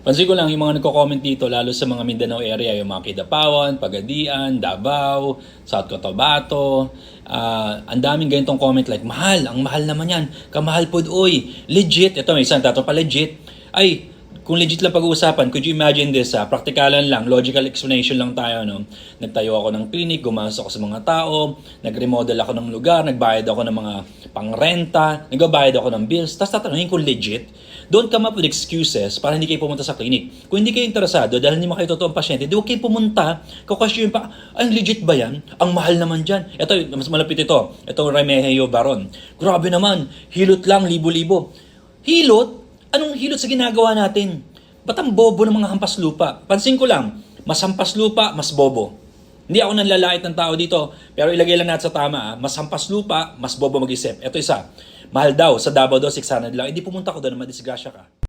Pansin ko lang yung mga nagko-comment dito, lalo sa mga Mindanao area, yung mga Kidapawan, Pagadian, Davao, South Cotabato. ah, ang daming ganitong comment like, mahal, ang mahal naman yan. Kamahal po, oy, legit. Ito, may isang tato pa, legit. Ay, kung legit lang pag-uusapan, could you imagine this? ah, praktikalan lang, logical explanation lang tayo. No? Nagtayo ako ng clinic, gumastos ako sa mga tao, nag-remodel ako ng lugar, nagbayad ako ng mga pangrenta, nagbabayad ako ng bills. Tapos tatanungin kung legit. Don't come up with excuses para hindi kayo pumunta sa clinic. Kung hindi kayo interesado dahil hindi mo kayo totoong pasyente, di huwag kayo pumunta. Kakwestiyon pa, ay legit ba yan? Ang mahal naman dyan. Ito, mas malapit ito. Ito, Remejo Baron. Grabe naman, hilot lang, libo-libo. Hilot? Anong hilot sa ginagawa natin? Ba't ang bobo ng mga hampas lupa? Pansin ko lang, mas hampas lupa, mas bobo. Hindi ako nanlalait ng tao dito, pero ilagay lang natin sa tama. ah. Mas hampas lupa, mas bobo mag-isip. Ito isa, mahal daw, sa Davao daw, 600 lang. Hindi pumunta ko doon, madisgrasya ka.